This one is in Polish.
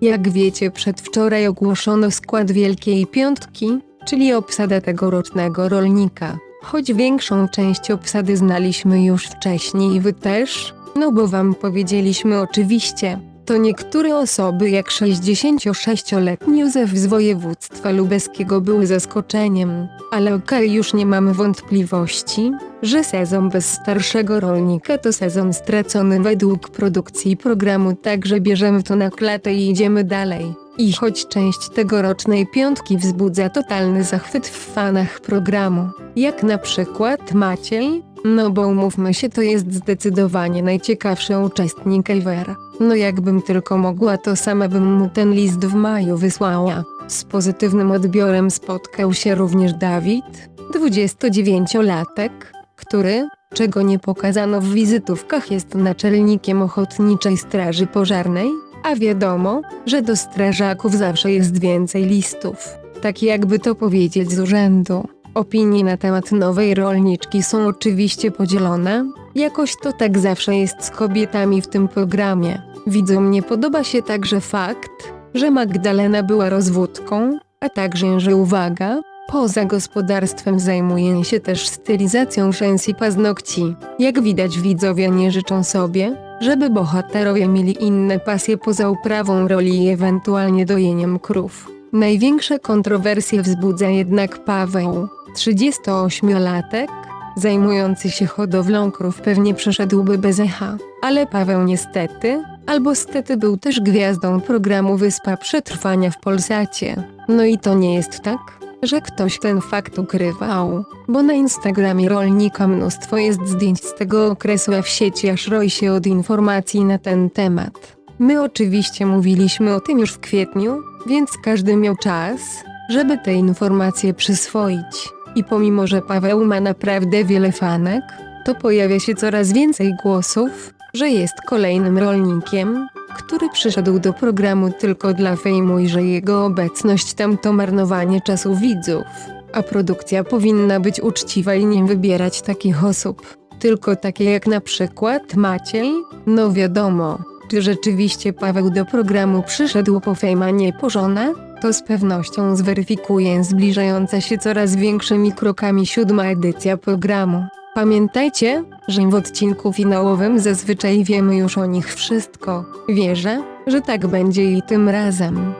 Jak wiecie, przedwczoraj ogłoszono skład Wielkiej Piątki, czyli obsada tegorocznego rolnika. Choć większą część obsady znaliśmy już wcześniej i wy też, no bo wam powiedzieliśmy oczywiście. To niektóre osoby jak 66-letni Józef z województwa lubelskiego były zaskoczeniem, ale okej już nie mamy wątpliwości, że sezon bez starszego rolnika to sezon stracony według produkcji programu także bierzemy to na klatę i idziemy dalej. I choć część tegorocznej piątki wzbudza totalny zachwyt w fanach programu, jak na przykład Maciej, no bo umówmy się to jest zdecydowanie najciekawszy uczestnik ever. No jakbym tylko mogła to sama bym mu ten list w maju wysłała. Z pozytywnym odbiorem spotkał się również Dawid, 29-latek, który, czego nie pokazano w wizytówkach jest naczelnikiem Ochotniczej Straży Pożarnej, a wiadomo, że do strażaków zawsze jest więcej listów. Tak jakby to powiedzieć z urzędu. Opinie na temat nowej rolniczki są oczywiście podzielone, jakoś to tak zawsze jest z kobietami w tym programie. Widzom nie podoba się także fakt, że Magdalena była rozwódką, a także, że uwaga, poza gospodarstwem zajmuje się też stylizacją rzęs i paznokci. Jak widać widzowie nie życzą sobie, żeby bohaterowie mieli inne pasje poza uprawą roli i ewentualnie dojeniem krów. Największe kontrowersje wzbudza jednak Paweł, 38-latek, zajmujący się hodowlą krów pewnie przeszedłby bez echa, ale Paweł niestety, albo stety był też gwiazdą programu Wyspa Przetrwania w Polsacie. No i to nie jest tak, że ktoś ten fakt ukrywał, bo na Instagramie rolnika mnóstwo jest zdjęć z tego okresu, a w sieci aż roi się od informacji na ten temat. My oczywiście mówiliśmy o tym już w kwietniu, więc każdy miał czas, żeby te informacje przyswoić. I pomimo, że Paweł ma naprawdę wiele fanek, to pojawia się coraz więcej głosów, że jest kolejnym rolnikiem, który przyszedł do programu tylko dla fejmu i że jego obecność tam to marnowanie czasu widzów. A produkcja powinna być uczciwa i nie wybierać takich osób. Tylko takie jak na przykład Maciej, no wiadomo, czy rzeczywiście Paweł do programu przyszedł po fejm, a nie po żonę? To z pewnością zweryfikuje zbliżająca się coraz większymi krokami siódma edycja programu. Pamiętajcie, że w odcinku finałowym zazwyczaj wiemy już o nich wszystko. Wierzę, że tak będzie i tym razem.